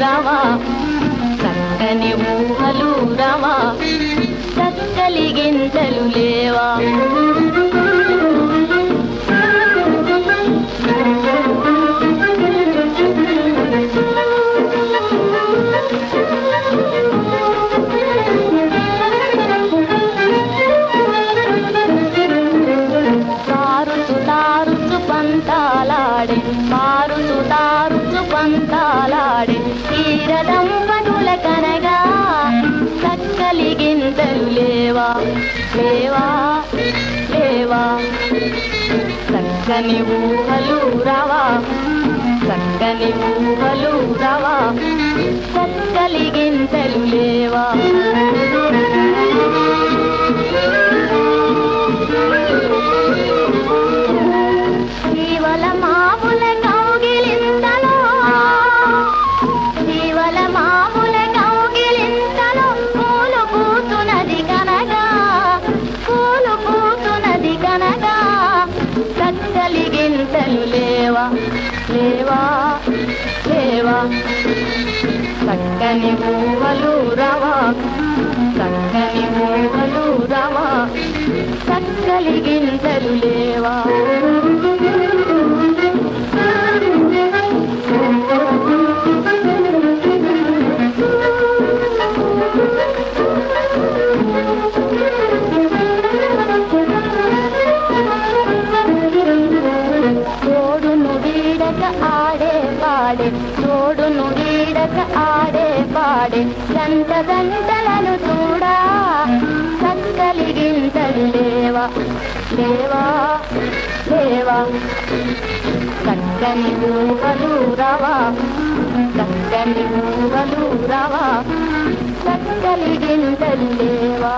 రవా చక్కని ఊహలు రవా చక్కలి గింతలు లేవా. తారుచు తారుచు పంతాలాడే మారుచు తారుచు పంతాలాడే తీరదంపటుల కనగా చక్కలి గింతలు లేవా? లేవా? లేవా? చక్కని ఊహలు రవా? చక్కని ఊహలు రవా? చక్కలి గింతలు లేవా? లేవా చక్కని పూవలు రవా. చక్కని పూవలు రవా. చక్కలి గింతలు లేవా. తోడును ఆడే వాడే తోడును వీడక ఆడే పాడే గంట గంటలను చూడా. సక్కలిగింతలు లేవా? లేవా? లేవా? చక్కని ఊహలు రవా? చక్కని ఊహలు రవా? చక్కలిగింతలు లేవా?